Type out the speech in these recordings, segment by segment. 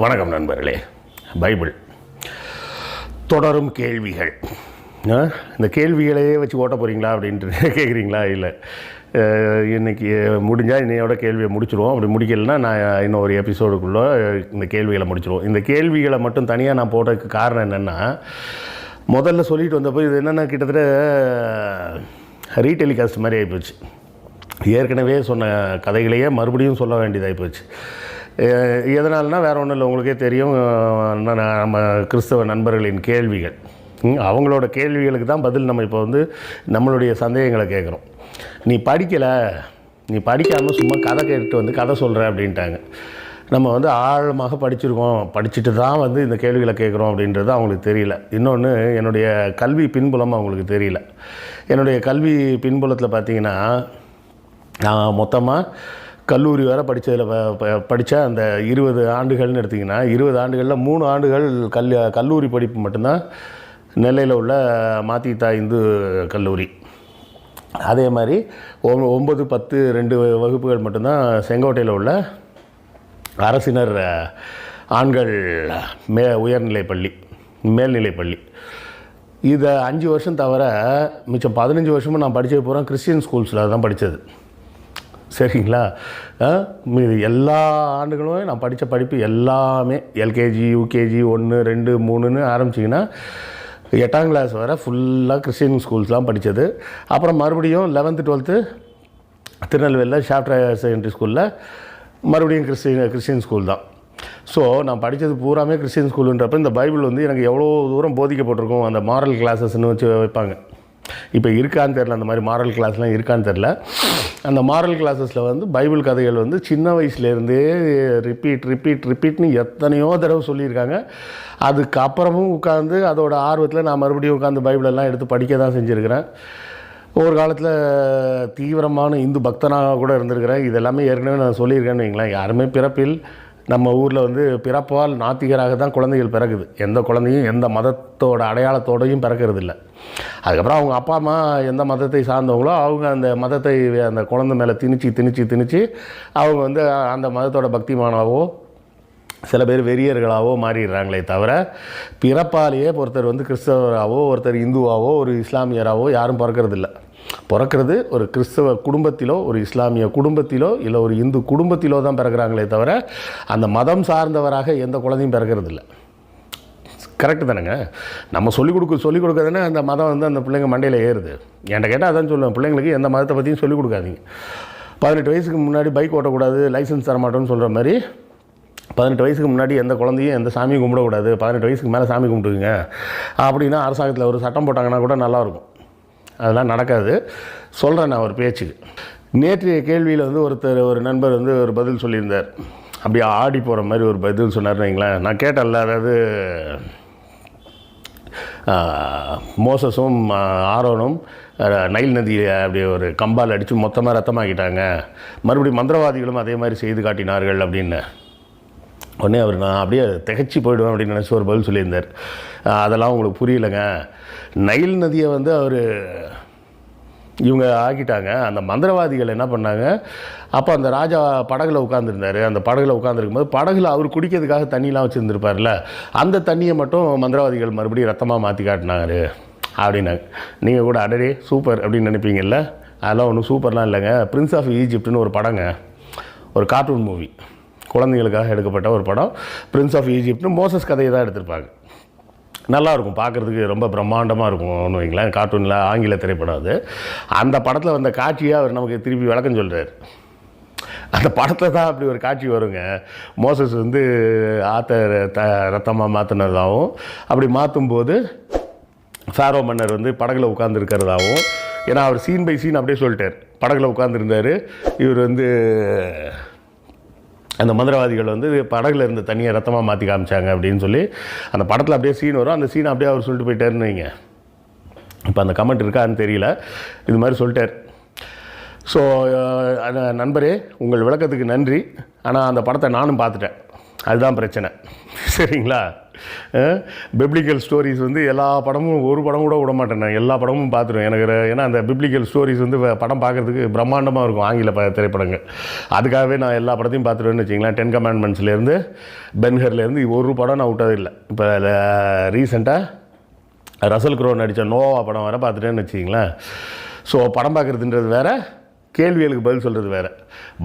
வணக்கம் நண்பர்களே. பைபிள். தொடரும் கேள்விகள். இந்த கேள்விகளையே வச்சு ஓட்ட போகிறீங்களா அப்படின்ட்டு கேட்குறீங்களா இல்லை. இன்றைக்கி முடிஞ்சால் இன்னையோட கேள்வியை முடிச்சிருவோம். அப்படி முடிக்கலைன்னா நான் இன்னும் ஒரு எபிசோடுக்குள்ளே இந்த கேள்விகளை முடிச்சிடுவோம் இந்த கேள்விகளை மட்டும் தனியாக நான் போட்டதுக்கு காரணம் என்னென்னா முதல்ல சொல்லிட்டு வந்தப்போ இது என்னென்னா கிட்டத்தட்ட ரீடெலிகாஸ்ட் மாதிரி ஆகிப்போச்சு ஏற்கனவே சொன்ன கதைகளையே மறுபடியும் சொல்ல வேண்டியதாகி போச்சு எதனால்னா வேறு ஒன்றும் இல்லை உங்களுக்கே தெரியும் நம்ம கிறிஸ்தவ நண்பர்களின் கேள்விகள். அவங்களோட கேள்விகளுக்கு தான் பதில் நம்ம இப்போ வந்து நம்மளுடைய சந்தேகங்களை கேட்குறோம் நீ படிக்கலை நீ படிக்காமல் சும்மா கதை கேட்டு வந்து கதை சொல்கிற அப்படின்ட்டாங்க. நம்ம வந்து ஆழமாக படிச்சிருக்கோம் படிச்சுட்டு தான் வந்து இந்த கேள்விகளை கேட்குறோம் அப்படின்றது அவங்களுக்கு தெரியல. இன்னொன்று என்னுடைய கல்வி பின்புலம் அவங்களுக்கு தெரியல. என்னுடைய கல்வி பின்புலத்தில் பார்த்தீங்கன்னா நான் மொத்தமாக கல்லூரி வரை படித்ததில் படித்த அந்த இருபது ஆண்டுகள்னு எடுத்திங்கன்னா இருபது ஆண்டுகளில் மூணு ஆண்டுகள் கல் கல்லூரி படிப்பு மட்டும்தான் நெல்லையில் உள்ள மாத்தித்தா இந்து கல்லூரி. அதே மாதிரி ஒ- ஒம்பது பத்து ரெண்டு வகுப்புகள் மட்டும்தான் செங்கோட்டையில் உள்ள அரசினர் ஆண்கள் மே உயர்நிலை பள்ளி மேல்நிலை பள்ளி. இதை அஞ்சு வருஷம் தவிர மிச்சம் பதினஞ்சு வருஷமும் நான் படித்தது பூரா கிறிஸ்டின் ஸ்கூல்ஸில் தான் படித்தது சரிங்களா? மீது எல்லா ஆண்டுகளும் நான் படித்த படிப்பு எல்லாமே எல்கேஜி யூகேஜி ஒன்று ரெண்டு மூணுன்னு ஆரம்பிச்சிங்கன்னா எட்டாம் கிளாஸ் வரை ஃபுல்லாக கிறிஸ்டியன் ஸ்கூல்ஸ் தான் படித்தது. அப்புறம் மறுபடியும் லெவன்த்து டுவெல்த்து திருநெல்வேலியில் ஷாப்டர் செகண்டரி ஸ்கூலில் மறுபடியும் கிறிஸ்டின் கிறிஸ்டின் ஸ்கூல் தான். ஸோ நான் படித்தது பூராமே கிறிஸ்டின் ஸ்கூலுன்றப்ப இந்த பைபிள் வந்து எனக்கு எவ்வளோ தூரம் போதிக்கப்பட்டிருக்கும் அந்த மாரல் கிளாஸஸ்ன்னு வச்சு வைப்பாங்க. இப்போ இருக்கான்னு தெரில அந்த மாதிரி மாரல் கிளாஸ்லாம் இருக்கான்னு தெரில அந்த மாரல் கிளாஸஸில் வந்து பைபிள் கதைகள் வந்து சின்ன வயசுலேருந்தே ரிப்பீட் ரிப்பீட் ரிப்பீட்னு எத்தனையோ தடவை சொல்லியிருக்காங்க. அதுக்கப்புறமும் உட்காந்து அதோட ஆர்வத்தில் நான் மறுபடியும் உட்காந்து பைபிளெல்லாம் எடுத்து படிக்க தான் செஞ்சுருக்கிறேன். ஒரு காலத்தில் தீவிரமான இந்து பக்தனாக கூட இருந்திருக்கிறேன். இதெல்லாமே ஏற்கனவே நான் சொல்லியிருக்கேன்னு வைங்களேன். யாருமே பிறப்பில் நம்ம ஊரில் வந்து பிறப்பால் நாத்திகராக தான் குழந்தைகள் பிறக்குது. எந்த குழந்தையும் எந்த மதத்தோட அடையாளத்தோடையும் பிறக்கிறது இல்லை அதுக்கப்புறம் அவங்க அப்பா அம்மா எந்த மதத்தை சார்ந்தவங்களோ அவங்க அந்த மதத்தை அந்த குழந்தை மேலே திணிச்சு திணிச்சு திணிச்சு அவங்க வந்து அந்த மதத்தோட பக்திமானாவோ சில பேர் வெறியர்களாவோ மாறிடுறாங்களே தவிர பிறப்பாலேயே ஒருத்தர் வந்து கிறிஸ்தவராகவோ ஒருத்தர் இந்துவாவோ ஒரு இஸ்லாமியராகவோ யாரும் பிறக்கிறது இல்லை பிறக்கிறது ஒரு கிறிஸ்தவ குடும்பத்திலோ ஒரு இஸ்லாமிய குடும்பத்திலோ இல்லை ஒரு இந்து குடும்பத்திலோ தான் பிறக்கிறாங்களே தவிர அந்த மதம் சார்ந்தவராக எந்த குழந்தையும் பிறக்கிறது இல்லை கரெக்டு தானேங்க? நம்ம சொல்லிக் கொடுக்க சொல்லிக் கொடுக்க தானே அந்த மதம் வந்து அந்த பிள்ளைங்க மண்டையில் ஏறுது. என்கிட்ட கேட்டால் அதான் சொல்லுவேன் பிள்ளைங்களுக்கு எந்த மதத்தை பற்றியும் சொல்லிக் கொடுக்காதீங்க. பதினெட்டு வயசுக்கு முன்னாடி பைக் ஓட்டக்கூடாது லைசன்ஸ் தர மாட்டோம்னு சொல்கிற மாதிரி பதினெட்டு வயசுக்கு முன்னாடி எந்த குழந்தையும் எந்த சாமியும் கும்பிடக்கூடாது பதினெட்டு வயசுக்கு மேலே சாமி கும்பிட்டுக்குங்க. அப்படின்னா அரசாங்கத்தில் ஒரு சட்டம் போட்டாங்கன்னா கூட நல்லாயிருக்கும் அதெல்லாம் நடக்காது. சொல்கிறேன் நான் ஒரு பேச்சுக்கு நேற்றைய கேள்வியில் வந்து ஒருத்தர் ஒரு நண்பர் வந்து ஒரு பதில் சொல்லியிருந்தார். அப்படியே ஆடி போகிற மாதிரி ஒரு பதில் சொன்னார் வைங்களேன். நான் கேட்டேன்ல அதாவது மோசஸும் ஆரோனும் நைல் நதியை அப்படியே ஒரு கம்பால் அடித்து மொத்தமாக ரத்தமாக்கிட்டாங்க. மறுபடியும் மந்திரவாதிகளும் அதே மாதிரி செய்து காட்டினார்கள் அப்படின்னு. உடனே அவர் நான் அப்படியே திகைச்சு போயிடுவேன் அப்படின்னு நினச்சி ஒரு பதில் சொல்லியிருந்தார். அதெல்லாம் உங்களுக்கு புரியலைங்க. நைல் நதியை வந்து அவர் இவங்க ஆக்கிட்டாங்க. அந்த மந்திரவாதிகள் என்ன பண்ணாங்க? அப்போ அந்த ராஜா படகுல உட்காந்துருந்தாரு அந்த படகுல உட்காந்துருக்கும் போது படகுல அவர் குடிக்கிறதுக்காக தண்ணிலாம் வச்சுருந்துருப்பார்ல அந்த தண்ணியை மட்டும் மந்திரவாதிகள் மறுபடியும் ரத்தமாக மாற்றி காட்டினாரு. அப்படின்னாங்க. நீங்கள் கூட அடரே சூப்பர் அப்படின்னு நினைப்பீங்கல்ல? அதெல்லாம் ஒன்றும் சூப்பர்லாம் இல்லைங்க. பிரின்ஸ் ஆஃப் ஈஜிப்ட்னு ஒரு படங்க. ஒரு கார்ட்டூன் மூவி குழந்தைங்களுக்காக எடுக்கப்பட்ட ஒரு படம். பிரின்ஸ் ஆஃப் ஈஜிப்ட்னு மோசஸ் கதையை தான் எடுத்திருப்பாங்க. நல்லாயிருக்கும் பார்க்குறதுக்கு ரொம்ப பிரம்மாண்டமாக இருக்கும் ஒன்று வைங்களேன். கார்ட்டூனில் ஆங்கில திரைப்படம் அது. அந்த படத்தில் வந்த காட்சியை அவர் நமக்கு திருப்பி விளக்கம் சொல்கிறார் அந்த படத்தில் தான் அப்படி ஒரு காட்சி வருங்க. மோசஸ் வந்து ஆத்த த ரத்தமாக மாற்றினதாகவும் அப்படி மாற்றும்போது ஃபேரோ மன்னர் வந்து படகுல உட்காந்துருக்கிறதாகவும் ஏன்னா அவர் சீன் பை சீன் அப்படியே சொல்லிட்டார். படகுல உட்காந்துருந்தார் இவர் வந்து அந்த மந்திரவாதிகள் வந்து படகுல இருந்த தண்ணியை ரத்தமாக மாற்றி காமிச்சாங்க அப்படின்னு சொல்லி அந்த படத்தில் அப்படியே சீன் வரும். அந்த சீனை அப்படியே அவர் சொல்லிட்டு போயிட்டாருன்னு வைங்க. இப்போ அந்த கமெண்ட் இருக்கான்னு தெரியல. இது மாதிரி சொல்லிட்டார். ஸோ நண்பரே உங்கள் விளக்கத்துக்கு நன்றி. ஆனால் அந்த படத்தை நானும் பார்த்துட்டேன். அதுதான் பிரச்சனை. சரிங்களா? பிப்ளிக்கல் ஸ்டோரிஸ் வந்து எல்லா படமும் ஒரு படம் கூட விட மாட்டேன் நான். எல்லா படமும் பார்த்துருவேன். எனக்கு ஏன்னா அந்த பிப்ளிக்கல் ஸ்டோரிஸ் வந்து படம் பார்க்குறதுக்கு பிரம்மாண்டமாக இருக்கும் ஆங்கில ப திரைப்படங்கள். அதுக்காகவே நான் எல்லா படத்தையும் பார்த்துருவேன்னு வச்சிங்களேன் டென் கமாண்ட்மெண்ட்ஸ்லேருந்து பென்ஹர்லேருந்து ஒரு படம் நான் விட்டதே இல்லை. இப்போ ரீசெண்டாக ரசல் க்ரோ நடித்த நோவா படம் வேறு பார்த்துட்டேன்னு வச்சிங்களேன் ஸோ படம் பார்க்குறதுன்றது வேறு கேள்விகளுக்கு பதில் சொல்கிறது வேறு.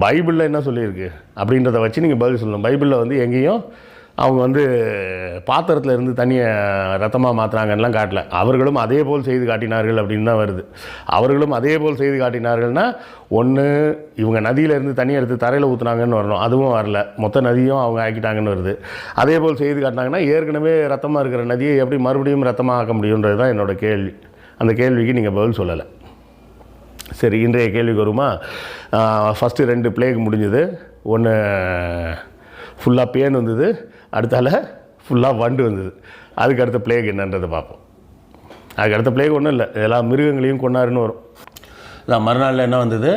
பைபிளில் என்ன சொல்லியிருக்கு? அப்படின்றத வச்சு நீங்கள் பதில் சொல்லணும். பைபிளில் வந்து எங்கேயும் அவங்க வந்து பாத்திரத்தில் இருந்து தண்ணியை ரத்தமாக மாற்றுறாங்கலாம் காட்டல. அவர்களும் அதே போல் செய்து காட்டினார்கள் அப்படின்னு தான் வருது. அவர்களும் அதே போல் செய்து காட்டினார்கள்னா ஒன்று இவங்க நதியிலேருந்து தண்ணி எடுத்து தரையில் ஊற்றுனாங்கன்னு வரணும். அதுவும் வரல. மொத்த நதியும் அவங்க ஆக்கிட்டாங்கன்னு வருது. அதே போல் செய்து காட்டினாங்கன்னா ஏற்கனவே ரத்தமாக இருக்கிற நதியை எப்படி மறுபடியும் ரத்தமாக ஆக்க முடியுன்றது தான் என்னோட கேள்வி. அந்த கேள்விக்கு நீங்கள் பதில் சொல்லலை. சரி இன்றைய கேள்விக்கு வருமா? ஃபஸ்ட்டு ரெண்டு பிளேக் முடிஞ்சது. ஒன்று ஃபுல்லாக பேன் வந்தது. அடுத்தால ஃபுல்லாக வண்டு வந்தது. அதுக்கு அடுத்த பிளேக் என்னன்றதை பார்ப்போம். அதுக்கு அடுத்த பிளேக் ஒன்றும் இல்லை. எல்லா மிருகங்களையும் கொண்டாருன்னு வரும். நான் மறுநாளில் என்ன வந்தது?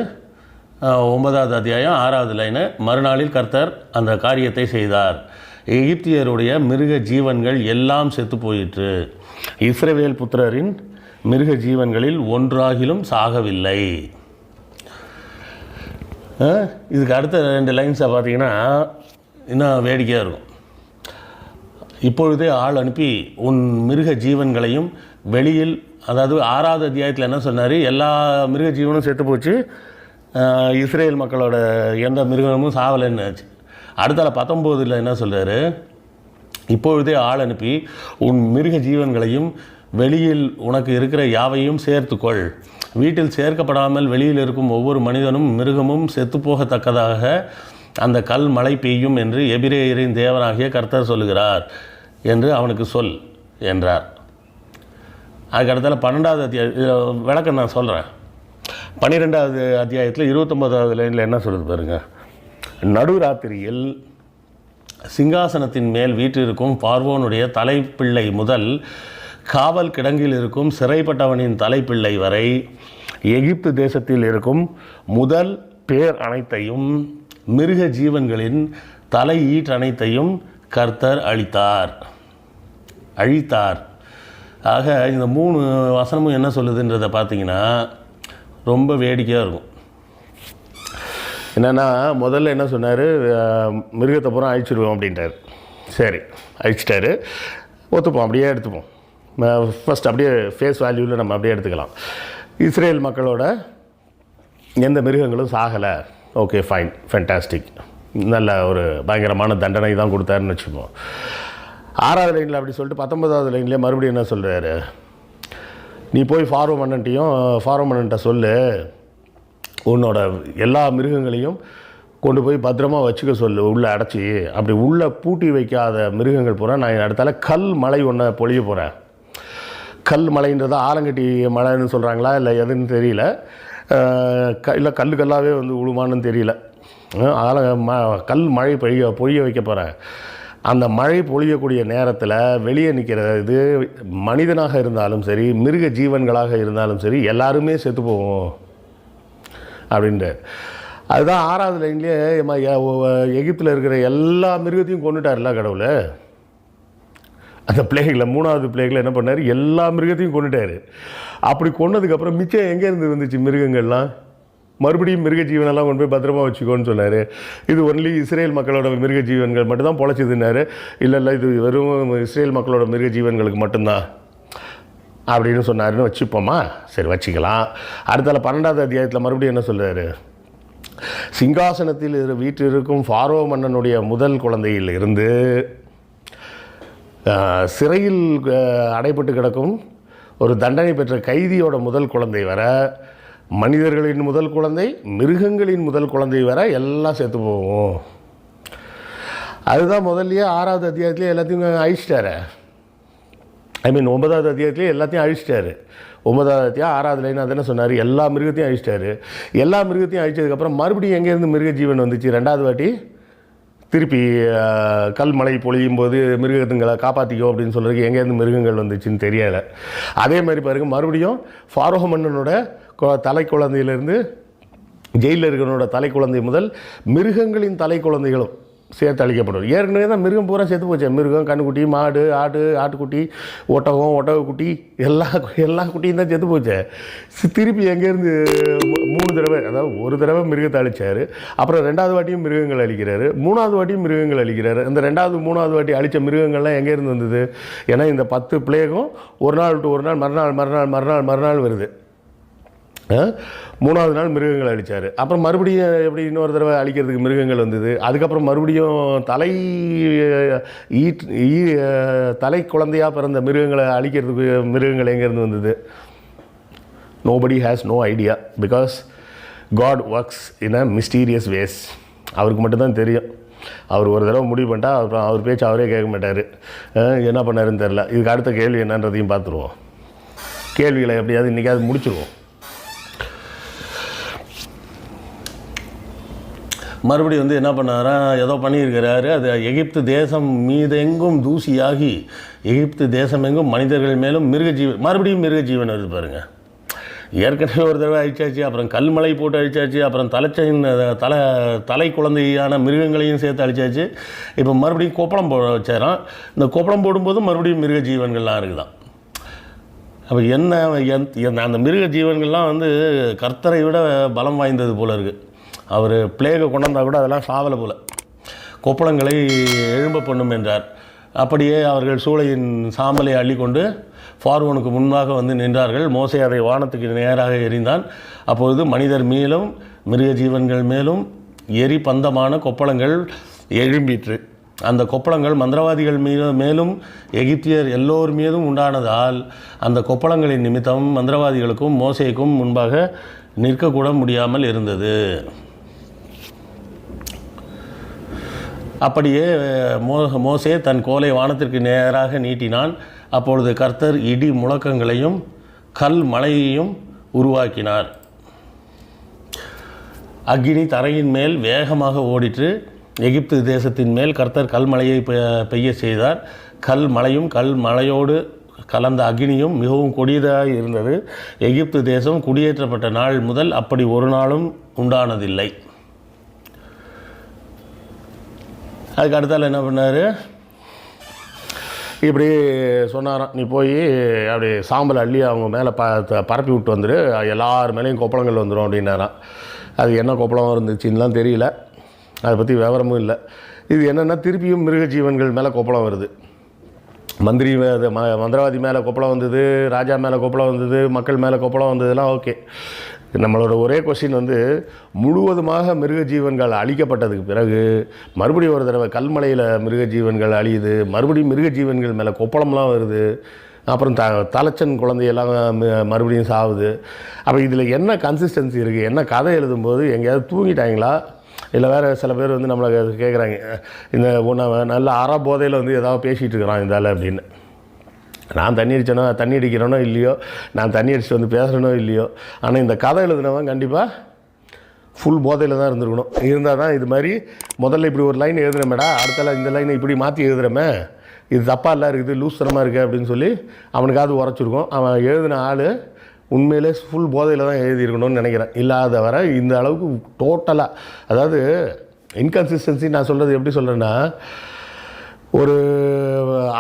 ஒன்பதாவது அத்தியாயம் ஆறாவது லைனு. மறுநாளில் கர்த்தர் அந்த காரியத்தை செய்தார். எகிப்தியருடைய மிருக ஜீவன்கள் எல்லாம் செத்து போயிற்று. இஸ்ரவேல் புத்திரரின் மிருக ஜீவன்களில் ஒன்றாகிலும் சாகவில்லை. இதுக்கு அடுத்த ரெண்டு லைன்ஸை பார்த்தீங்கன்னா இன்னும் வேடிக்கையாக இருக்கும். இப்பொழுதே ஆள் அனுப்பி உன் மிருக ஜீவன்களையும் வெளியில் அதாவது ஆறாவது அத்தியாயத்தில் என்ன சொன்னார்? எல்லா மிருக ஜீவனும் செத்து போச்சு. இஸ்ரேல் மக்களோட எந்த மிருகமும் சாவலைன்னு ஆச்சு அடுத்தால பத்தொம்போதில் என்ன சொல்கிறாரு இப்பொழுதே ஆள் அனுப்பி உன் மிருக ஜீவன்களையும் வெளியில் உனக்கு இருக்கிற யாவையும் சேர்த்துக்கொள். வீட்டில் சேர்க்கப்படாமல் வெளியில் இருக்கும் ஒவ்வொரு மனிதனும் மிருகமும் செத்துப்போகத்தக்கதாக அந்த கல் மழை பெய்யும் என்று எபிரேயரின் தேவனாகிய கர்த்தர் சொல்லுகிறார். என்று அவனுக்கு சொல் என்றார். அதுக்கு அடுத்தால பன்னெண்டாவது அத்தியாயம் விளக்கம் நான் சொல்கிறேன் பன்னிரெண்டாவது அத்தியாயத்தில் இருபத்தொம்போதாவது லைனில் என்ன சொல்லுது பாருங்க. நடுராத்திரியில் சிங்காசனத்தின் மேல் வீற்றிருக்கும் பார்வோனுடைய தலைப்பிள்ளை முதல் காவல் கிடங்கில் இருக்கும் சிறைப்பட்டவனின் தலைப்பிள்ளை வரை எகிப்து தேசத்தில் இருக்கும் முதல் பேர் அனைத்தையும் மிருக ஜீவன்களின் தலை ஈட் அனைத்தையும் கர்த்தர் அழித்தார். அழித்தார். ஆக இந்த மூணு வசனமும் என்ன சொல்லுதுன்றதை பார்த்தீங்கன்னா ரொம்ப வேடிக்கையாக இருக்கும். என்னென்னா முதல்ல என்ன சொன்னார்? மிருகத்தை பூரா அழிச்சிடுவோம் அப்படின்ட்டார். சரி அழிச்சிட்டாரு. ஒத்துப்போம் அப்படியே எடுத்துப்போம். ஃபஸ்ட் அப்படியே ஃபேஸ் வேல்யூவில் நம்ம அப்படியே எடுத்துக்கலாம். இஸ்ரேல் மக்களோட எந்த மிருகங்களும் சாகலை. ஓகே ஃபைன் ஃபென்டாஸ்டிக் நல்ல ஒரு பயங்கரமான தண்டனை தான் கொடுத்தாருன்னு வச்சுப்போம். ஆறாவது லைனில் அப்படி சொல்லிட்டு பத்தொன்பதாவது லைன்லேயே மறுபடியும் என்ன சொல்கிறாரு நீ போய் ஃபாரோ மன்னன்ட்டையும் ஃபாரோ மன்னன்ட்ட சொல்லு. உன்னோட எல்லா மிருகங்களையும் கொண்டு போய் பத்திரமா வச்சுக்க சொல்லு உள்ளே அடைச்சி. அப்படி உள்ளே பூட்டி வைக்காத மிருகங்கள் பூரா நான் அடுத்தால கல் மலை ஒன்றை பொழிய போகிறேன் கல் மலைன்றது ஆலங்கட்டி மலைன்னு சொல்கிறாங்களா இல்லை எதுன்னு தெரியல. க இல்லை கல் கல்லாகவே வந்து உழுமான்னு தெரியல. அஹ் ஆல ம கல் மழை பொழிய பொழிய வைக்க போகிறேன் அந்த மழை பொழியக்கூடிய நேரத்தில் வெளியே நிற்கிற இது மனிதனாக இருந்தாலும் சரி மிருக ஜீவன்களாக இருந்தாலும் சரி எல்லாருமே செத்து போவோம். அப்படின்ட்டு. அதுதான் ஆறாவது லைன்லேயே எகிப்தில் இருக்கிற எல்லா மிருகத்தையும் கொண்டுட்டார்ல கடவுள். அந்த பிளேகில் மூணாவது பிளேகில் என்ன பண்ணார்? எல்லா மிருகத்தையும் கொண்டுட்டார் அப்படி கொன்னதுக்கப்புறம் மிச்சம் எங்கேருந்து வந்துச்சு மிருகங்கள்லாம்? மறுபடியும் மிருக ஜீவனெல்லாம் கொண்டு போய் பத்திரமா வச்சுக்கோன்னு சொன்னார். இது ஒன்லி இஸ்ரேல் மக்களோட மிருக ஜீவன்கள் மட்டும்தான் பொழைச்சதுன்னாரு. இல்லை இல்லை இது வெறும் இஸ்ரேல் மக்களோட மிருக ஜீவன்களுக்கு மட்டும்தான் அப்படின்னு சொன்னாருன்னு வச்சுப்போமா? சரி வச்சுக்கலாம். அடுத்தால பன்னெண்டாவது அத்தியாயத்தில் மறுபடியும் என்ன சொல்கிறாரு சிங்காசனத்தில் இரு- இருக்கும் ஃபாரோ மன்னனுடைய முதல் குழந்தையில் இருந்து சிறையில் அடைப்பட்டு அடைபட்டு கிடக்கும் ஒரு தண்டனை பெற்ற கைதியோட முதல் குழந்தை வர மனிதர்களின் முதல் குழந்தை மிருகங்களின் முதல் குழந்தை வர எல்லாம் சேர்த்து போகும். அதுதான் முதல்லையே ஆறாவது அத்தியாயத்துலேயே எல்லாத்தையும் அழிச்சிட்டாரு. ஐ மீன் ஒன்பதாவது அத்தியாயத்திலே எல்லாத்தையும் அழிச்சிட்டாரு. ஒன்பதாவது அத்தியாயம் ஆறாவது லைன் அது என்ன சொன்னார். எல்லா மிருகத்தையும் அழிச்சிட்டாரு. எல்லா மிருகத்தையும் அழிச்சதுக்கப்புறம் மறுபடியும் எங்கேருந்து மிருக ஜீவன் வந்துச்சு? ரெண்டாவது வாட்டி திருப்பி கல் மழை பொழியும் போது மிருகத்துங்களை காப்பாற்றிக்கோ அப்படின்னு சொல்கிறதுக்கு எங்கேருந்து மிருகங்கள் வந்துச்சுன்னு தெரியலை. அதே மாதிரி பாருங்க மறுபடியும் ஃபாரோக மன்னனோட தலை குழந்தையிலேருந்து ஜெயிலில் இருக்கிறவனோட தலை குழந்தை முதல் மிருகங்களின் தலை குழந்தைகளும் சேர்த்து அழிக்கப்படும் ஏற்கனவே தான் மிருகம் பூரா சேர்த்து போச்சு. மிருகம் கண்ணுக்குட்டி மாடு ஆடு ஆட்டுக்குட்டி ஒட்டகம் ஒட்டகக்குட்டி எல்லா எல்லா குட்டியும் தான் செத்து போச்சு. திருப்பி எங்கேருந்து மூணு தடவை அதாவது ஒரு தடவை மிருகத்தை அழிச்சார். அப்புறம் ரெண்டாவது வாட்டியும் மிருகங்கள் அழிக்கிறாரு. மூணாவது வாட்டியும் மிருகங்கள் அழிக்கிறாரு. இந்த ரெண்டாவது மூணாவது வாட்டி அழித்த மிருகங்கள்லாம் எங்கேருந்து வந்தது? ஏன்னா இந்த பத்து பிளேகும் ஒரு நாள் விட்டு ஒரு நாள் மறுநாள் மறுநாள் மறுநாள் மறுநாள் வருது. மூணாவது நாள் மிருகங்களை அழிச்சார். அப்புறம் மறுபடியும் எப்படி இன்னொரு தடவை அழிக்கிறதுக்கு மிருகங்கள் வந்தது? அதுக்கப்புறம் மறுபடியும் தலை ஈட் ஈ தலை குழந்தையாக பிறந்த மிருகங்களை அழிக்கிறதுக்கு மிருகங்கள் எங்கேருந்து வந்தது? Nobody has no idea because God works in a mysterious ways அவருக்கு மட்டும்தான் தெரியும். அவர் ஒரு தடவை முடிவு பண்ணிட்டா அப்புறம் அவர் பேச்சு அவரே கேட்க மாட்டார். என்ன பண்ணாருன்னு தெரில இதுக்கு அடுத்த கேள்வி என்னன்றதையும் பார்த்துருவோம். கேள்விகளை எப்படியாவது இன்றைக்காவது முடிச்சிருவோம். மறுபடியும் வந்து என்ன பண்ணாரா ஏதோ பண்ணியிருக்கிறாரு. அது எகிப்து தேசம் மீதெங்கும் தூசியாகி எகிப்து தேசம் எங்கும் மனிதர்கள் மேலும் மிருக ஜீவன் மறுபடியும் மிருக ஜீவன் வருது பாருங்கள் ஏற்கனவே ஒரு தடவை அழிச்சாச்சு அப்புறம் கல்மலை போட்டு அழிச்சாச்சு அப்புறம் தலைச்சையின் தலை தலை குழந்தையான மிருகங்களையும் சேர்த்து அழிச்சாச்சு. இப்போ மறுபடியும் கொப்பளம் போட வச்சாராம். இந்த கொப்பளம் போடும்போது மறுபடியும் மிருக ஜீவன்கள்லாம் இருக்குதான் அப்போ என்ன என் அந்த மிருக ஜீவன்கள்லாம் வந்து கர்த்தரை விட பலம் வாய்ந்தது போல இருக்குது அவர் பிளேகை கொண்டாந்தா கூட அதெல்லாம் சாவலை போல. கொப்பளங்களை எழும்ப பண்ணும் என்றார். அப்படியே அவர்கள் சூளையின் சாம்பலை அள்ளிக்கொண்டு ஃபார்வனுக்கு முன்பாக வந்து நின்றார்கள். மோசை அதை வானத்துக்கு நேராக எறிந்தான். அப்பொழுது மனிதர் மேலும் மிருக ஜீவன்கள் மேலும் எரி பந்தமான கொப்பளங்கள் எழும்பிற்று. அந்த கொப்பளங்கள் மந்திரவாதிகள் மீது மேலும் எகிப்தியர் எல்லோர் மீதும் உண்டானதால் அந்த கொப்பளங்களின் நிமித்தம் மந்திரவாதிகளுக்கும் மோசைக்கும் முன்பாக நிற்கக்கூட முடியாமல் இருந்தது. அப்படியே மோ மோசே தன் கோலை வானத்திற்கு நேராக நீட்டினான். அப்பொழுது கர்த்தர் இடி முழக்கங்களையும் கல் மலையையும் உருவாக்கினார். அக்னி தரையின் மேல் வேகமாக ஓடிற்று. எகிப்து தேசத்தின் மேல் கர்த்தர் கல்மலையை பெ- பெய்ய செய்தார். கல் மலையும் கல் மலையோடு கலந்த அக்னியும் மிகவும் கொடியதாக இருந்தது. எகிப்து தேசம் குடியேற்றப்பட்ட நாள் முதல் அப்படி ஒரு நாளும் உண்டானதில்லை. அதுக்கு அடுத்தால் என்ன பண்ணார்? இப்படி சொன்னாராம் நீ போய் அப்படி சாம்பல் அள்ளி அவங்க மேலே ப த- பரப்பி விட்டு வந்துடு எல்லார் மேலேயும் கொப்பளங்கள் வந்துடும் அப்படின்னாராம். அது என்ன கொப்பளம் இருந்துச்சுன்னெலாம் தெரியல. அதை பற்றி விவரமும் இல்லை. இது என்னென்னா திருப்பியும் மிருக ஜீவன்கள் மேலே கொப்பளம் வருது. மந்திரி மே- அது ம மந்திரவாதி மேலே கொப்பளம் வந்தது ராஜா மேலே கொப்பளம் வந்தது மக்கள் மேலே கொப்பளம் வந்ததுலாம் ஓகே. நம்மளோட ஒரே கொஸ்டின் வந்து முழுவதுமாக மிருக ஜீவன்கள் அழிக்கப்பட்டதுக்கு பிறகு மறுபடியும் ஒரு தடவை கல்மலையில் மிருக ஜீவன்கள் அழியுது மறுபடியும் மிருக ஜீவன்கள் மேலே கொப்பளம்லாம் வருது அப்புறம் த தலைச்சன் குழந்தையெல்லாம் மறுபடியும் சாவுது. அப்போ இதில் என்ன கன்சிஸ்டன்சி இருக்குது என்ன கதை எழுதும்போது எங்கேயாவது தூங்கிட்டாங்களா? இல்லை வேறு சில பேர் வந்து நம்மளை கேட்குறாங்க இந்த உன்னை நல்ல அற போதையில் வந்து ஏதாவது பேசிகிட்டு இருக்கிறான் இதால் அப்படின்னு. நான் தண்ணி அடித்தனோ தண்ணி அடிக்கிறேனோ இல்லையோ நான் தண்ணி அடிச்சுட்டு வந்து பேசுகிறேனோ இல்லையோ ஆனால் இந்த கதை எழுதுனவன் கண்டிப்பாக ஃபுல் போதையில் தான் இருந்திருக்கணும். இருந்தால் தான் இது மாதிரி முதல்ல இப்படி ஒரு லைன் எழுதுறமேடா அடுத்த இந்த லைனை இப்படி மாற்றி எழுதுறமே இது தப்பாக இல்லை இருக்குது லூஸ்தரமாக இருக்குது அப்படின்னு சொல்லி அவனுக்காவது உரைச்சிருக்கோம். அவன் எழுதின ஆள் உண்மையிலே ஃபுல் போதையில் தான் எழுதியிருக்கணும்னு நினைக்கிறேன். இல்லாத வர இந்த அளவுக்கு டோட்டலாக அதாவது இன்கன்சிஸ்டன்சி நான் சொல்கிறது எப்படி சொல்கிறேன்னா ஒரு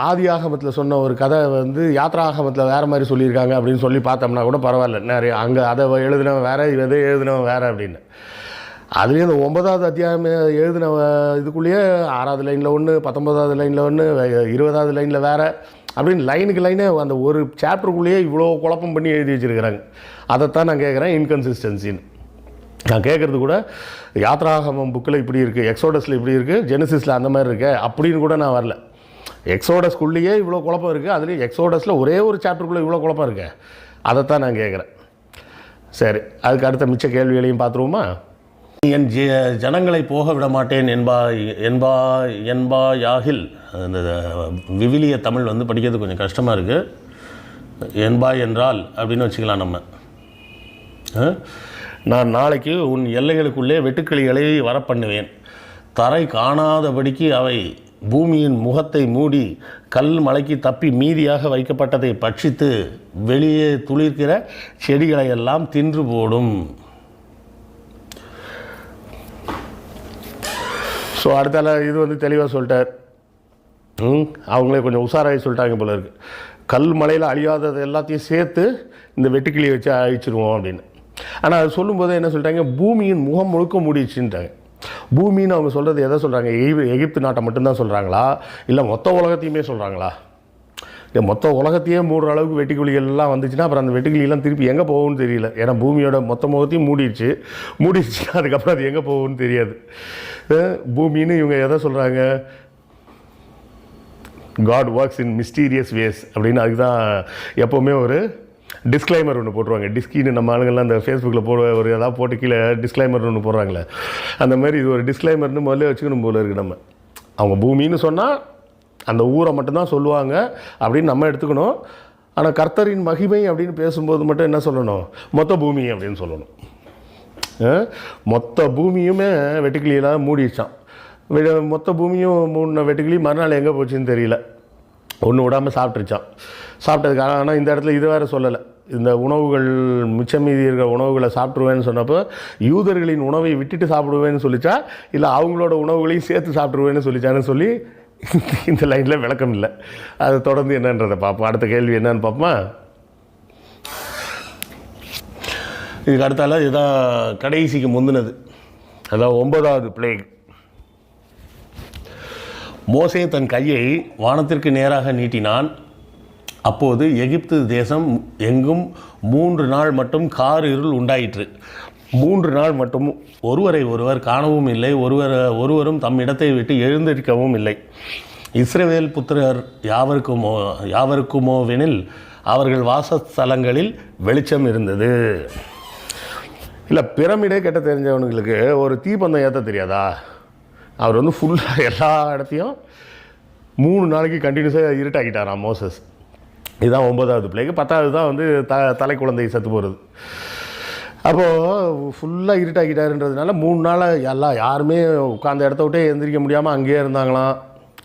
ஆதி ஆகமத்தில் சொன்ன ஒரு கதை வந்து யாத்ரா ஆகமத்தில் வேறு மாதிரி சொல்லியிருக்காங்க அப்படின்னு சொல்லி பார்த்தோம்னா கூட பரவாயில்ல. நிறைய அங்கே அதை எழுதினவன் வேறு இதை எழுதினவன் வேறு அப்படின்னு. அதுலேயும் இந்த ஒன்பதாவது அத்தியாயம் எழுதின இதுக்குள்ளேயே ஆறாவது லைனில் ஒன்று பத்தொன்பதாவது லைனில் ஒன்று இருபதாவது லைனில் வேறு அப்படின்னு லைனுக்கு லைனே அந்த ஒரு சாப்டருக்குள்ளேயே இவ்வளோ குழப்பம் பண்ணி எழுதி வச்சுருக்கிறாங்க. அதைத்தான் நான் கேட்குறேன் இன்கன்சிஸ்டன்சின்னு நான் கேட்குறது கூட யாத்ராகமம் புக்கில் இப்படி இருக்குது எக்ஸோடஸில் இப்படி இருக்குது ஜெனசிஸில் அந்த மாதிரி இருக்கு அப்படின்னு கூட நான் வரல. எக்ஸோடஸ்குள்ளேயே இவ்வளோ குழப்பம் இருக்குது அதுலேயும் எக்ஸோடஸில் ஒரே ஒரு சாப்டருக்குள்ளே இவ்வளோ குழப்பம் இருக்கு. அதைத்தான் நான் கேட்குறேன். சரி அதுக்கு அடுத்த மிச்ச கேள்விகளையும் பார்த்துருவோமா? என் ஜ ஜனங்களை போக விட மாட்டேன் என்பா என்பா என்பா யாகில் அந்த விவிலிய தமிழ் வந்து படிக்கிறது கொஞ்சம் கஷ்டமாக இருக்குது என்பா என்றால் அப்படின்னு வச்சுக்கலாம் நம்ம. ஆ? நான் நாளைக்கு உன் எல்லைகளுக்குள்ளே வெட்டுக்கிளிகளை வரப்பண்ணுவேன். தரை காணாதபடிக்கு அவை பூமியின் முகத்தை மூடி கல் மலைக்கு தப்பி மீதியாக வைக்கப்பட்டதை பட்சித்து வெளியே துளிர்க்கிற செடிகளை எல்லாம் தின்று போடும். ஸோ அடுத்தால இது வந்து தெளிவாக சொல்லிட்டார். ம், அவங்களே கொஞ்சம் உஷாராகி சொல்லிட்டாங்க போல இருக்கு. கல் மலையில் அழியாதது எல்லாத்தையும் சேர்த்து இந்த வெட்டுக்கிளியை வச்சு அழிச்சிருவோம் அப்படின்னு. ஆனால் அது சொல்லும்போது என்ன சொல்லிட்டாங்க? பூமியின் முகம் முழுக்க மூடிடுச்சுன்ட்டாங்க. பூமின்னு அவங்க சொல்கிறது எதை சொல்கிறாங்க எகி எகிப்து நாட்டை மட்டும்தான் சொல்கிறாங்களா இல்லை மொத்த உலகத்தையுமே சொல்கிறாங்களா இல்லை மொத்த உலகத்தையே மூடுற அளவுக்கு வெட்டுக்கிளிகள்லாம் வந்துச்சுன்னா அப்புறம் அந்த வெட்டுக்கிளியெல்லாம் திருப்பி எங்கே போகும்னு தெரியல. ஏன்னா பூமியோட மொத்த முகத்தையும் மூடிடுச்சு. மூடிடுச்சுன்னா அதுக்கப்புறம் அது எங்கே போகும்னு தெரியாது. பூமின்னு இவங்க எதை சொல்கிறாங்க God works in mysterious ways அப்படின்னு அதுக்கு தான் எப்போவுமே ஒரு டிஸ்க்ளைமர் ஒன்று போட்டுருவாங்க. டிஸ்கின்னு நம்ம ஆளுங்கள்லாம் அந்த ஃபேஸ்புக்கில் போட ஒரு ஏதாவது போட்டு கீழே டிஸ்க்ளைமர் ஒன்று போடுறாங்களே. அந்த மாதிரி இது ஒரு டிஸ்க்ளைமர்னு முதல்ல வச்சுக்கணும் போல இருக்குது நம்ம. அவங்க பூமின்னு சொன்னால் அந்த ஊரை மட்டும்தான் சொல்லுவாங்க அப்படின்னு நம்ம எடுத்துக்கணும். ஆனால் கர்த்தரின் மகிமை அப்படின்னு பேசும்போது மட்டும் என்ன சொல்லணும்? மொத்த பூமி அப்படின்னு சொல்லணும். மொத்த பூமியுமே வெட்டுக்கிளியெல்லாம் மூடிடுச்சான் வெ- மொத்த பூமியும் மூணு வெட்டுக்கிளி மறுநாள் எங்கே போச்சுன்னு தெரியல. ஒன்று விடாமல் சாப்பிட்டுருச்சான் சாப்பிட்டதுக்கு ஆனால் இந்த இடத்துல இது வேறு சொல்லலை. இந்த உணவுகள் மிச்சம் மீதி இருக்கிற உணவுகளை சாப்பிட்ருவேன்னு சொன்னப்போ யூதர்களின் உணவை விட்டுட்டு சாப்பிடுவேன்னு சொல்லிச்சா இல்லை அவங்களோட உணவுகளையும் சேர்த்து சாப்பிட்ருவேன்னு சொல்லிச்சான்னு சொல்லி இந்த லைனில் விளக்கம் இல்லை. அது தொடர்ந்து என்னன்றதை பார்ப்போம். அடுத்த கேள்வி என்னன்னு பார்ப்போமா? இதுக்கு அடுத்தால இதுதான் கடைசிக்கு முந்தினது. அதான் ஒன்பதாவது பிளேக் மோசே தன் கையை வானத்திற்கு நேராக நீட்டினான். அப்போது எகிப்து தேசம் எங்கும் மூன்று நாள் மட்டும் கார் இருள் உண்டாயிற்று. மூன்று நாள் மட்டும் ஒருவரை ஒருவர் காணவும் இல்லை ஒருவர் ஒருவரும் தம் இடத்தை விட்டு எழுந்திருக்கவும் இல்லை. இஸ்ரேவேல் புத்திரர் யாவருக்குமோ யாவருக்குமோவெனில் அவர்கள் வாசஸ்தலங்களில் வெளிச்சம் இருந்தது. இல்லை பிரமிடே கெட்ட தெரிஞ்சவனுங்களுக்கு ஒரு தீப்பந்தம் ஏற்ற தெரியாதா? அவர் வந்து ஃபுல்லாக எல்லா இடத்தையும் மூணு நாளைக்கு கண்டினியூஸாக இருட்டாக்கிட்டாராம் மோசஸ். இதுதான் ஒன்பதாவது பிள்ளைக்கு பத்தாவது தான் வந்து த தலை குழந்தை செத்து போகிறது அப்போது ஃபுல்லாக இருட்டாக்கிட்டாருன்றதுனால மூணு நாளாக எல்லாம் யாருமே உட்காந்த இடத்த விட்டே எந்திரிக்க முடியாமல் அங்கேயே இருந்தாங்களாம்.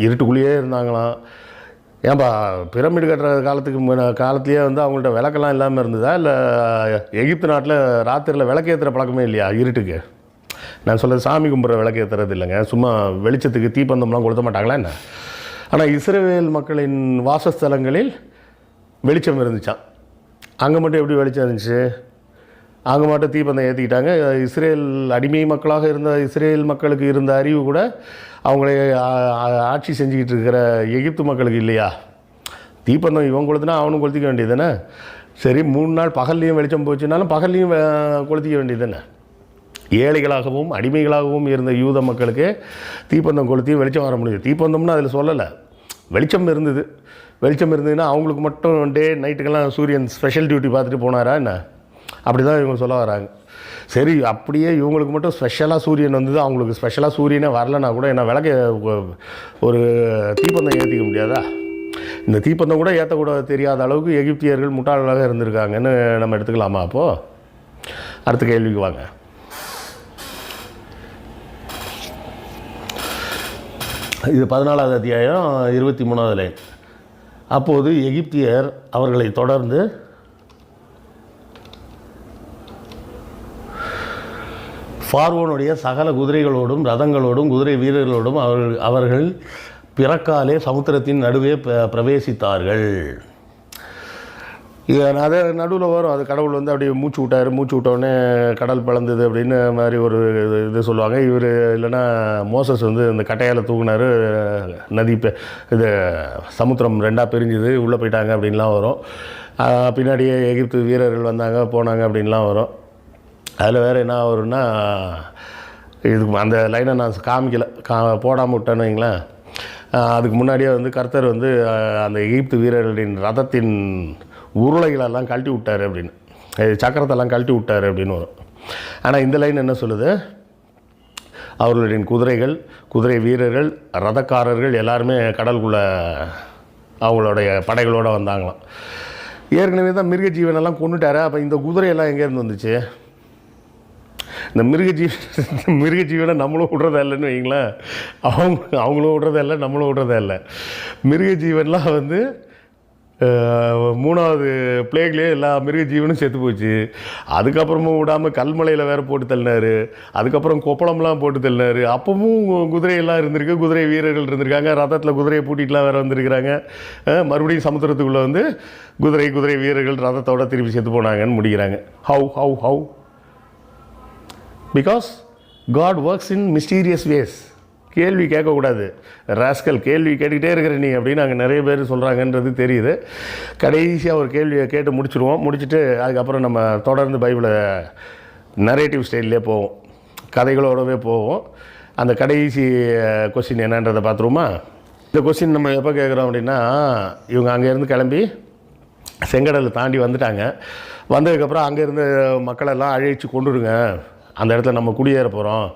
இருட்டுக்குள்ளேயே இருந்தாங்களாம். ஏன்பா பிரமிடு கட்டுற காலத்துக்கு முன்ன காலத்துலேயே வந்து அவங்கள்ட்ட விளக்கெல்லாம் இல்லாமல் இருந்ததா? இல்லை எகிப்து நாட்டில் ராத்திரியில் விளக்கேற்றுற பழக்கமே இல்லையா இருட்டுக்கு? நான் சொல்கிறது சாமி கும்பிட்ற விளக்கேற்றுறது இல்லைங்க. சும்மா வெளிச்சத்துக்கு தீப்பந்தம்லாம் கொளுத்த மாட்டாங்களா என்ன? ஆனால் இஸ்ரேல் மக்களின் வாசஸ்தலங்களில் வெளிச்சம் இருந்துச்சான் அங்கே மட்டும் எப்படி வெளிச்சம் இருந்துச்சு? அங்கே மட்டும் தீப்பந்தம் ஏற்றிக்கிட்டாங்க இஸ்ரேல் அடிமை மக்களாக இருந்த இஸ்ரேல் மக்களுக்கு இருந்த அறிவு கூட அவங்களை ஆட்சி செஞ்சுக்கிட்டு இருக்கிற எகிப்து மக்களுக்கு இல்லையா? தீப்பந்தம் இவன் கொளுத்துனா அவனும் கொளுத்திக்க வேண்டியது தானே சரி மூணு நாள் பகல்லையும் வெளிச்சம் போச்சுனாலும் பகல்லையும் கொளுத்திக்க வேண்டியது தானே ஏழைகளாகவும் அடிமைகளாகவும் இருந்த யூத மக்களுக்கு தீப்பந்தம் கொளுத்தி வெளிச்சம் வர முடியுது. தீப்பந்தம்னு அதில் சொல்லலை. வெளிச்சம் இருந்தது. வெளிச்சம் இருந்ததுன்னா அவங்களுக்கு மட்டும் டே நைட்டுக்கெல்லாம் சூரியன் ஸ்பெஷல் டியூட்டி பார்த்துட்டு போனாரா என்ன? அப்படி தான் இவங்க சொல்ல வராங்க. சரி அப்படியே இவங்களுக்கு மட்டும் ஸ்பெஷலாக சூரியன் வந்தது அவங்களுக்கு ஸ்பெஷலாக சூரியனே வரலனா கூட என்ன விளக்க ஒரு தீப்பந்தம் ஏற்றிக்க முடியாதா? இந்த தீப்பந்தம் கூட ஏற்றக்கூட தெரியாத அளவுக்கு எகிப்தியர்கள் முட்டாளாக இருந்திருக்காங்கன்னு நம்ம எடுத்துக்கலாமா அப்போது அடுத்த கேள்விக்கு வாங்க. இது பதினாலாவது அத்தியாயம் இருபத்தி மூணாவது லைன். அப்போது எகிப்தியர் அவர்களை தொடர்ந்து பார்வோனுடைய சகல குதிரைகளோடும் ரதங்களோடும் குதிரை வீரர்களோடும் அவர்கள் அவர்கள் பிறக்காலே சமுத்திரத்தின் நடுவே ப- பிரவேசித்தார்கள். இது அது நடுவில் வரும். அது கடவுள் வந்து அப்படியே மூச்சு விட்டார். மூச்சு விட்டோடனே கடல் பிளந்தது அப்படின்னு மாதிரி ஒரு இது இது சொல்லுவாங்க. இவர் இல்லைன்னா மோசஸ் வந்து இந்த கட்டையால் தூக்குனாரு. நதி இது சமுத்திரம் ரெண்டாக பிரிஞ்சுது. உள்ளே போயிட்டாங்க அப்படின்லாம் வரும். பின்னாடியே எகிப்து வீரர்கள் வந்தாங்க போனாங்க அப்படின்லாம் வரும். அதில் வேறு என்ன வரும்னா இதுக்கு அந்த லைனை நான் காமிக்கல. கா போடாமல் விட்டேன்னு வைங்களேன். அதுக்கு முன்னாடியே வந்து கர்த்தர் வந்து அந்த எகிப்து வீரர்களின் ரதத்தின் உருளைகளெல்லாம் கழட்டி விட்டார் அப்படின்னு. சக்கரத்தெல்லாம் கழட்டி விட்டார் அப்படின்னு வரும். ஆனால் இந்த லைன் என்ன சொல்லுது? அவர்களுடைய குதிரைகள் குதிரை வீரர்கள் ரதக்காரர்கள் எல்லாருமே கடலுக்குள்ளே அவங்களுடைய படைகளோடு வந்தாங்களாம். ஏற்கனவே தான் மிருக ஜீவனெல்லாம் கொண்டுட்டாரு அப்போ இந்த குதிரையெல்லாம் எங்கேருந்து வந்துச்சு? இந்த மிருக ஜீவ மிருக ஜீவனை நம்மளும் விட்றதா இல்லைன்னு வைங்களேன் அவங்க அவங்களும் விட்றதா இல்லை நம்மளும் விட்றதா இல்லை. மிருக ஜீவன்லாம் வந்து மூணாவது பிளேக்லேயே எல்லா மிருக ஜீவனும் செத்து போச்சு. அதுக்கப்புறமும் விடாமல் கல்மலையில் வேற போட்டு தள்ளினார். அதுக்கப்புறம் கொப்பளம்லாம் போட்டு தள்ளினார். அப்பவும் குதிரையெல்லாம் இருந்திருக்கு. குதிரை வீரர்கள் இருந்திருக்காங்க. ரதத்தில் குதிரையை பூட்டிகிட்டுலாம் வேறு வந்திருக்கிறாங்க. மறுபடியும் சமுத்திரத்துக்குள்ளே வந்து குதிரை குதிரை வீரர்கள் ரதத்தோடு திருப்பி செத்து போனாங்கன்னு முடிக்கிறாங்க. How how how because God works in mysterious ways கேள்வி கேட்கக்கூடாது. ராஸ்கல் கேள்வி கேட்டுக்கிட்டே இருக்கிற நீ அப்படின்னு அங்கே நிறைய பேர் சொல்கிறாங்கன்றது தெரியுது. கடைசியாக ஒரு கேள்வியை கேட்டு முடிச்சிடுவோம். முடிச்சுட்டு அதுக்கப்புறம் நம்ம தொடர்ந்து பைபிளை நரேட்டிவ் ஸ்டைல்லே போவோம். கதைகளோடவே போவோம். அந்த கடைசி கொஸ்டின் என்னன்றதை பார்த்துருவோமா? இந்த கொஸ்டின் நம்ம எப்போ கேட்குறோம் அப்படின்னா இவங்க அங்கேருந்து கிளம்பி செங்கடலை தாண்டி வந்துட்டாங்க. வந்ததுக்கப்புறம் அங்கேருந்து மக்களெல்லாம் அழைச்சி கொண்டுடுங்க அந்த இடத்துல நம்ம குடியேற போகிறோம்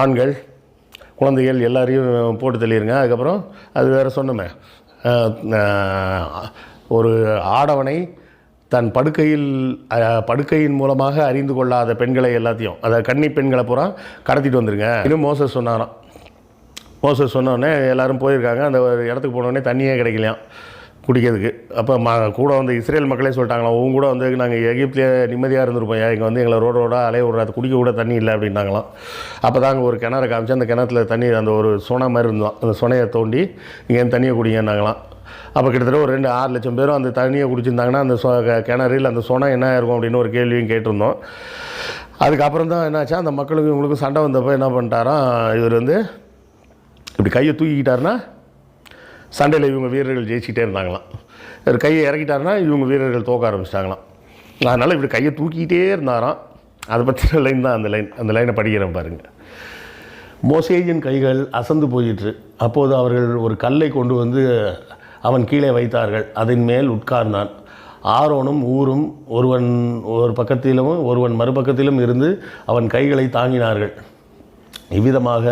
ஆண்கள் குழந்தைகள் எல்லாரையும் போட்டு தள்ளிடுங்க அதுக்கப்புறம் அது வேறு சொன்னோமே. ஒரு ஆடவனை தன் படுக்கையில் படுக்கையின் மூலமாக அறிந்து கொள்ளாத பெண்களை எல்லாத்தையும் அதாவது கன்னி பெண்களை பூரா கடத்திட்டு வந்துருங்க. இன்னும் மோசஸ் சொன்னாராம். மோசஸ் சொன்னோடனே எல்லோரும் போயிருக்காங்க. அந்த ஒரு இடத்துக்கு போனோடனே தண்ணியே கிடைக்கலையாம். குடிக்கிறதுக்கு. அப்போ ம கூட வந்து இஸ்ரேல் மக்களே சொல்லிட்டாங்களாம் உங்க கூட வந்து நாங்கள் எகிப்திலே நிம்மதியாக இருந்திருப்போம். இங்கே வந்து எங்களை ரோடு ரோடாக அலைய விடுறாது குடிக்க கூட தண்ணி இல்லை அப்படின்னாங்களாம். அப்போ தாங்க ஒரு கிணறு காமிச்சு அந்த கிணத்துல தண்ணி அந்த ஒரு சுனை மாதிரி இருந்தோம் அந்த சுனையை தோண்டி இங்கேருந்து தண்ணியை குடிங்கன்னாங்களாம். அப்போ கிட்டத்தட்ட ஒரு ரெண்டு ஆறு லட்சம் பேரும் அந்த தண்ணியை குடிச்சிருந்தாங்கன்னா அந்த சொ- க- கிணறு இல்லை அந்த சுனை என்ன இருக்கும் அப்படின்னு ஒரு கேள்வியும் கேட்டிருந்தோம். அதுக்கப்புறம் தான் என்னாச்சா அந்த மக்களுக்கும் இவங்களுக்கும் சண்டை வந்தப்போ என்ன பண்ணிட்டாராம் இவர் வந்து இப்படி கையை தூக்கிக்கிட்டாருன்னா சண்டையில் இவங்க வீரர்கள் ஜெயிச்சிட்டே இருந்தாங்களாம். இவர் கையை இறக்கிட்டாருன்னா இவங்க வீரர்கள் தோக்க ஆரம்பிச்சிட்டாங்களாம். அதனால் இப்படி கையை தூக்கிக்கிட்டே இருந்தாராம். அதை பற்றின லைன் தான் அந்த லைன் அந்த லைனை படிக்கிறேன் பாருங்கள் மோசேஜின் கைகள் அசந்து போயிற்று. அப்போது அவர்கள் ஒரு கல்லை கொண்டு வந்து அவன் கீழே வைத்தார்கள். அதன் மேல் உட்கார்ந்தான். ஆரோனும் ஊரும் ஒருவன் ஒரு பக்கத்திலும் ஒருவன் மறுபக்கத்திலும் இருந்து அவன் கைகளை தாங்கினார்கள். இவ்விதமாக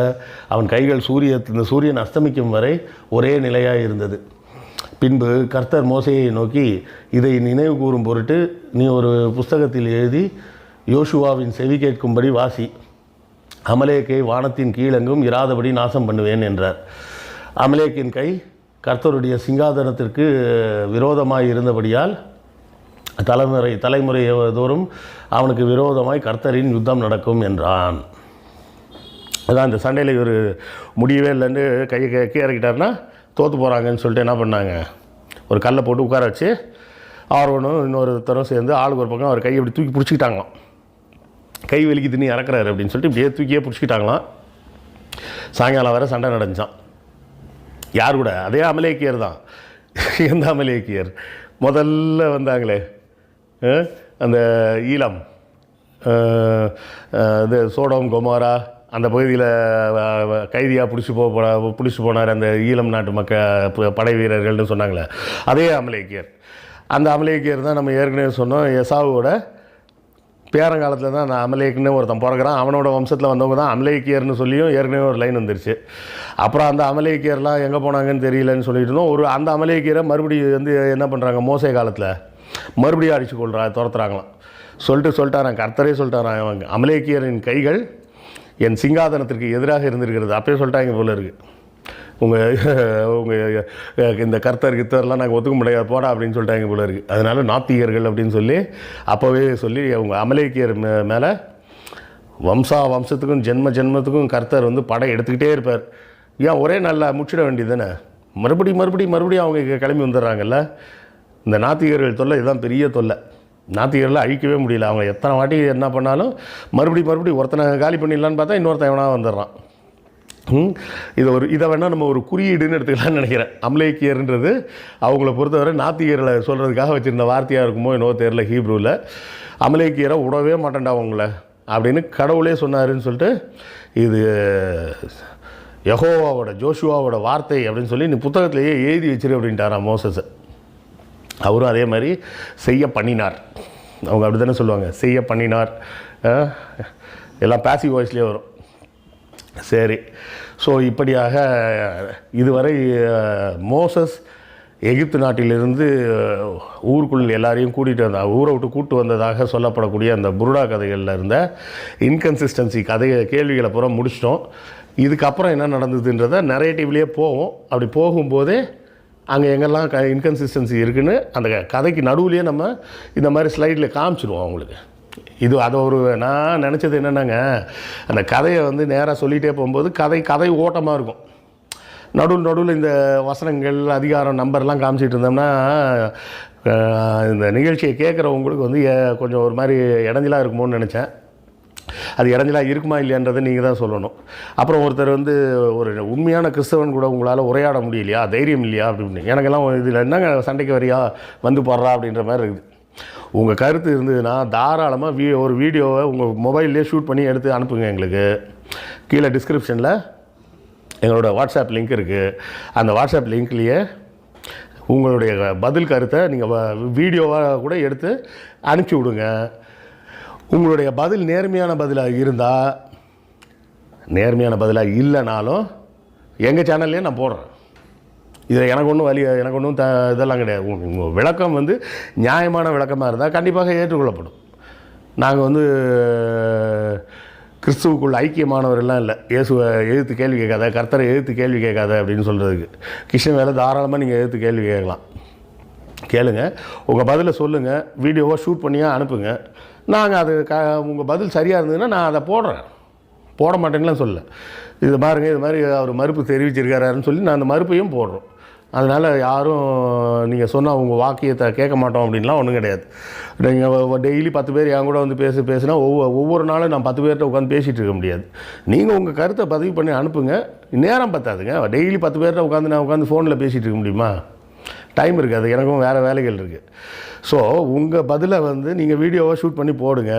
அவன் கைகள் சூரிய இந்த சூரியன் அஸ்தமிக்கும் வரை ஒரே நிலையாக இருந்தது. பின்பு கர்த்தர் மோசையை நோக்கி இதை நினைவு கூறும் பொருட்டு நீ ஒரு புஸ்தகத்தில் எழுதி யோசுவாவின் செவி கேட்கும்படி வாசி. அமலேக்கை வானத்தின் கீழெங்கும் இராதபடி நாசம் பண்ணுவேன் என்றார். அமலேக்கின் கை கர்த்தருடைய சிங்காதனத்திற்கு விரோதமாய் இருந்தபடியால் தலைமுறை தலைமுறை தோறும் அவனுக்கு விரோதமாய் கர்த்தரின் யுத்தம் நடக்கும் என்றான். அதான் அந்த சண்டையில் இவர் முடியவே இல்லைன்னு கையை கே கீழே இறக்கிட்டாருன்னா தோற்று போகிறாங்கன்னு சொல்லிட்டு என்ன பண்ணாங்க? ஒரு கல்லை போட்டு உட்கார வச்சு ஆர்வனும் இன்னொருத்தரும் சேர்ந்து ஆளுக்கு ஒரு பக்கம் அவர் கையை இப்படி தூக்கி பிடிச்சிக்கிட்டாங்களாம். கை வலிக்கு நீ இறக்குறாரு அப்படின்னு சொல்லிட்டு இப்படியே தூக்கியே பிடிச்சிக்கிட்டாங்களாம். சாயங்காலம் வரை சண்டை நடந்துச்சான் யார் கூட? அதே அமலேக்கியர் தான். எந்த அமலேக்கியர்? முதல்ல வந்தாங்களே அந்த ஈழம் இது சோடம் கொமாரா அந்த பகுதியில் கைதியாக பிடிச்சி போ பிடிச்சி போனார் அந்த ஈழம் நாட்டு மக்க ப- படை வீரர்கள்னு சொன்னாங்களே அதே அமலேக்கியர். அந்த அமலேக்கியர் தான் நம்ம ஏற்கனவே சொன்னோம் எசாவோட பேரங்காலத்தில் தான் அந்த அமலேக்குன்னு ஒருத்தன் பிறகுறான் அவனோட வம்சத்தில் வந்தவங்க தான் அமலேக்கியர்னு சொல்லியும் ஏற்கனவே ஒரு லைன் வந்துருச்சு. அப்புறம் அந்த அமலேக்கியர்லாம் எங்கே போனாங்கன்னு தெரியலன்னு சொல்லிட்டு இருந்தோம். ஒரு அந்த அமலேக்கியரை மறுபடியும் வந்து என்ன பண்ணுறாங்க மோசை காலத்தில் மறுபடியும் அடிச்சு கொள்றா துரத்துறாங்களாம். சொல்லிட்டு சொல்லிட்டாரான் கர்த்தரே சொல்லிட்டாரான் அவங்க அமலேக்கியரின் கைகள் என் சிங்காதனத்திற்கு எதிராக இருந்திருக்கிறது. அப்பயே சொல்லிட்டாங்க போல இருக்குது உங்கள் உங்கள் இந்த கர்த்தர் கித்தர்லாம் நாங்கள் ஒத்துக்க முடியாது. போடா அப்படின்னு சொல்லிட்டாங்க போல இருக்குது அதனால் நாத்திகர்கள் அப்படின்னு சொல்லி அப்போவே சொல்லி அவங்க அமலேக்கியர் மே மேலே வம்சா வம்சத்துக்கும் ஜென்ம ஜென்மத்துக்கும் கர்த்தர் வந்து படம் எடுத்துக்கிட்டே இருப்பார். ஏன் ஒரே நாளில் முச்சிட வேண்டியது தானே மறுபடியும் மறுபடியும் மறுபடியும் அவங்க கிளம்பி வந்துடுறாங்கல்ல? இந்த நாத்திகர்கள் தொல்லை இதுதான் பெரிய தொல்லை. நாத்திகரில் அழிக்கவே முடியல. அவங்க எத்தனை வாட்டி என்ன பண்ணாலும் மறுபடியும் மறுபடியும் ஒருத்தனை காலி பண்ணிடலான்னு பார்த்தா இன்னொருத்தன் எவனா வந்துடுறான். இதை ஒரு இதை வேணால் நம்ம ஒரு குறியீடுன்னு எடுத்துக்கலாம்னு நினைக்கிறேன். அம்லேக்கியர்ன்றது அவங்கள பொறுத்தவரை நாத்திகர்களை சொல்கிறதுக்காக வச்சுருந்த வார்த்தையாக இருக்குமோ என்னவோ தெரில ஹீப்ரூவில் அமலேக்கியரை விடவே மாட்டேன்டா அவங்கள அப்படின்னு கடவுளே சொன்னாருன்னு சொல்லிட்டு இது யகோவாவோட ஜோஷுவாவோட வார்த்தை அப்படின்னு சொல்லி நீ புத்தகத்திலேயே எழுதி வச்சிரு அப்படின்ட்டாரான் மோசஸை. அவரும் அதே மாதிரி செய்ய பண்ணினார். அவங்க அப்படி தானே சொல்லுவாங்க. செய்ய பண்ணினார். எல்லாம் பேசிவ் வாய்ஸ்லேயே வரும். சரி. ஸோ இப்படியாக இதுவரை மோசஸ் எகிப்து நாட்டிலிருந்து ஊருக்குள்ள ஊருக்குள் எல்லாரையும் கூட்டிகிட்டு வந்தா ஊரை விட்டு கூட்டு வந்ததாக சொல்லப்படக்கூடிய அந்த புருடா கதைகளில் இருந்த இன்கன்சிஸ்டன்சி கதையை கேள்விகளை பூரா முடிச்சிட்டோம். இதுக்கப்புறம் என்ன நடந்ததுன்றதை நரேட்டிவ்லேயே போவோம். அப்படி போகும்போதே அங்கே எங்கெல்லாம் க இன்கன்சிஸ்டன்சி இருக்குதுன்னு அந்த க- கதைக்கு நடுவுலையே நம்ம இந்த மாதிரி ஸ்லைடில் காமிச்சிருவோம் அவங்களுக்கு. இது அதை ஒரு நான் நினச்சது என்னென்னாங்க அந்த கதையை வந்து நேராக சொல்லிகிட்டே போகும்போது கதை கதை ஓட்டமாக இருக்கும். நடுவில் நடுவில் இந்த வசனங்கள் அதிகாரம் நம்பர்லாம் காமிச்சிட்டு இருந்தோம்னா இந்த நிகழ்ச்சியை கேட்குறவங்களுக்கு வந்து கொஞ்சம் ஒரு மாதிரி இடைஞ்சலாக இருக்குமோன்னு நினச்சேன். அது இடைஞ்சலாக இருக்குமா இல்லையான்றதை நீங்கள் தான் சொல்லணும். அப்புறம் ஒருத்தர் வந்து ஒரு உண்மையான கிறிஸ்தவன் கூட உங்களால் உரையாட முடியலையா? தைரியம் இல்லையா? அப்படின்னு. எனக்கெல்லாம் இதில் என்னங்க சண்டைக்கு வரியா? வந்து போடுறா அப்படின்ற மாதிரி இருக்குது. உங்கள் கருத்து இருந்ததுன்னா தாராளமாக வீ ஒரு வீடியோவை உங்கள் மொபைல்லே ஷூட் பண்ணி எடுத்து அனுப்புங்க எங்களுக்கு. கீழே டிஸ்கிரிப்ஷனில் எங்களோட வாட்ஸ்அப் லிங்க் இருக்குது அந்த வாட்ஸ்அப் லிங்க்லேயே உங்களுடைய பதில் கருத்தை நீங்கள் வீடியோவாக கூட எடுத்து அனுப்பிச்சி விடுங்க. உங்களுடைய பதில் நேர்மையான பதிலாக இருந்தால் நேர்மையான பதிலாக இல்லைனாலும் எங்கள் சேனல்லே நான் போடுறேன். இதில் எனக்கு ஒன்றும் வழி எனக்கு ஒன்றும் த இதெல்லாம் கிடையாது. விளக்கம் வந்து நியாயமான விளக்கமாக இருந்தால் கண்டிப்பாக ஏற்றுக்கொள்ளப்படும். நாங்கள் வந்து கிறிஸ்துவுக்குள் ஐக்கியமானவரெல்லாம் இல்லை. இயேசுவை எழுத்து கேள்வி கேட்காத கர்த்தரை எழுத்து கேள்வி கேட்காத அப்படின்னு சொல்கிறதுக்கு கிருஷ்ணன் வேலை தாராளமாக நீங்கள் எழுத்து கேள்வி கேட்கலாம். கேளுங்க. உங்கள் பதிலை சொல்லுங்கள் வீடியோவாக ஷூட் பண்ணியா அனுப்புங்க. நாங்கள் அது க உங்கள் பதில் சரியாக இருந்ததுன்னா நான் அதை போடுறேன். போட மாட்டேன்னுலாம் சொல்ல இது பாருங்க இது மாதிரி அவர் மறுப்பு தெரிவிச்சிருக்காருன்னு சொல்லி நான் அந்த மறுப்பையும் போடுறோம். அதனால் யாரும் நீங்கள் சொன்னால் உங்கள் வாக்கியத்தை கேட்க மாட்டோம் அப்படின்லாம் ஒன்றும் கிடையாது. நீங்கள் டெய்லி பத்து பேர் என் கூட வந்து பேச பேசினா ஒவ்வொரு ஒவ்வொரு நாளும் நான் பத்து பேர்கிட்ட உட்காந்து பேசிகிட்டு இருக்க முடியாது. நீங்கள் உங்கள் கருத்தை பதிவு பண்ணி அனுப்புங்க. நேரம் பத்தாதுங்க. டெய்லி பத்து பேர்கிட்ட உட்காந்து நான் உட்காந்து ஃபோனில் பேசிகிட்டு இருக்க முடியுமா? டைம் இருக்காது. எனக்கும் வேறு வேலைகள் இருக்குது ஸோ உங்கள் பதிலை வந்து நீங்கள் வீடியோவை ஷூட் பண்ணி போடுங்க.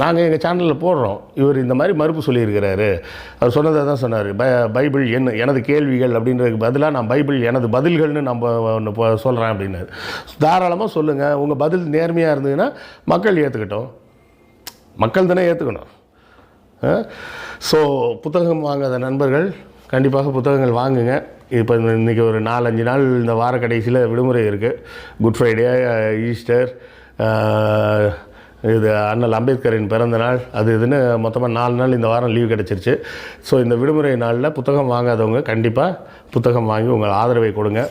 நாங்கள் எங்கள் சேனலில் போடுறோம். இவர் இந்த மாதிரி மறுப்பு சொல்லியிருக்கிறாரு. அவர் சொன்னதை தான் சொன்னார். பை பைபிள் என்ன எனது கேள்விகள் அப்படின்றதுக்கு பதிலாக நான் பைபிள் எனது பதில்கள்னு நம்ம ஒன்று சொல்கிறேன் அப்படின்னாரு. தாராளமாக சொல்லுங்கள் உங்கள் பதில் நேர்மையாக இருந்ததுன்னா மக்கள் ஏற்றுக்கிட்டோம் மக்கள் தானே ஏற்றுக்கணும் ஸோ புத்தகம் வாங்காத நண்பர்கள் கண்டிப்பாக புத்தகங்கள் வாங்குங்க. இப்போ இன்றைக்கி ஒரு நாலஞ்சு நாள் இந்த வார கடைசியில் விடுமுறை இருக்குது குட் ஃப்ரைடே ஈஸ்டர் இது அண்ணல் அம்பேத்கரின் பிறந்த நாள். அது இதுன்னு மொத்தமாக நாலு நாள் இந்த வாரம் லீவ் கிடச்சிருச்சு. ஸோ இந்த விடுமுறை நாளில் புத்தகம் வாங்காதவங்க கண்டிப்பாக புத்தகம் வாங்கி உங்கள் ஆதரவை கொடுங்க.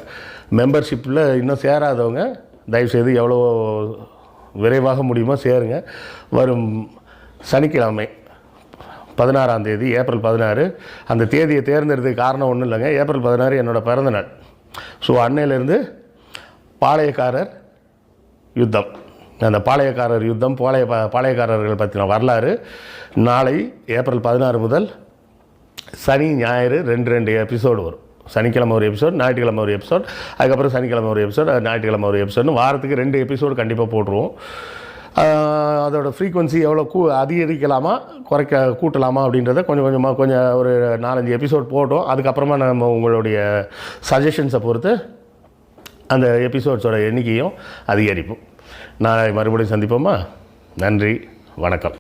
மெம்பர்ஷிப்பில் இன்னும் சேராதவங்க தயவுசெய்து எவ்வளோ விரைவாக முடியுமோ சேருங்க. வரும் சனிக்கிழமை. பதினாறாம் தேதி ஏப்ரல் பதினாறு. அந்த தேதியை தேர்ந்தெடுத்ததுக்கு காரணம் ஒன்றும் இல்லைங்க. ஏப்ரல் பதினாறு என்னோடய பிறந்த நாள். ஸோ அன்னையிலேருந்து பாளையக்காரர் யுத்தம். அந்த பாளையக்காரர் யுத்தம் பாளைய பாளையக்காரர்கள் பற்றின வரலாறு. நாளை ஏப்ரல் பதினாறு முதல் சனி ஞாயிறு ரெண்டு ரெண்டு எபிசோடு வரும். சனிக்கிழமை ஒரு எபிசோட் ஞாயிற்றுக்கிழமை ஒரு எபிசோட் அதுக்கப்புறம் சனிக்கிழமை ஒரு எபிசோட் ஞாயிற்றுக்கிழமை ஒரு எபிசோட்னு வாரத்துக்கு ரெண்டு எபிசோடு கண்டிப்பாக போட்டுருவோம். அதோடய அதோட ஃப்ரீக்வன்சி எவ்வளோ கூ அதிகரிக்கலாமா குறைக்க கூட்டலாமா அப்படின்றத கொஞ்சம் கொஞ்சமாக கொஞ்சம் ஒரு நாலஞ்சு எபிசோட் போட்டோம். அதுக்கப்புறமா நம்ம உங்களுடைய சஜஷன்ஸை பொறுத்து அந்த எபிசோட்ஸோட எண்ணிக்கையும் அதிகரிப்போம். நாளை மறுபடியும் சந்திப்போமா? நன்றி வணக்கம்.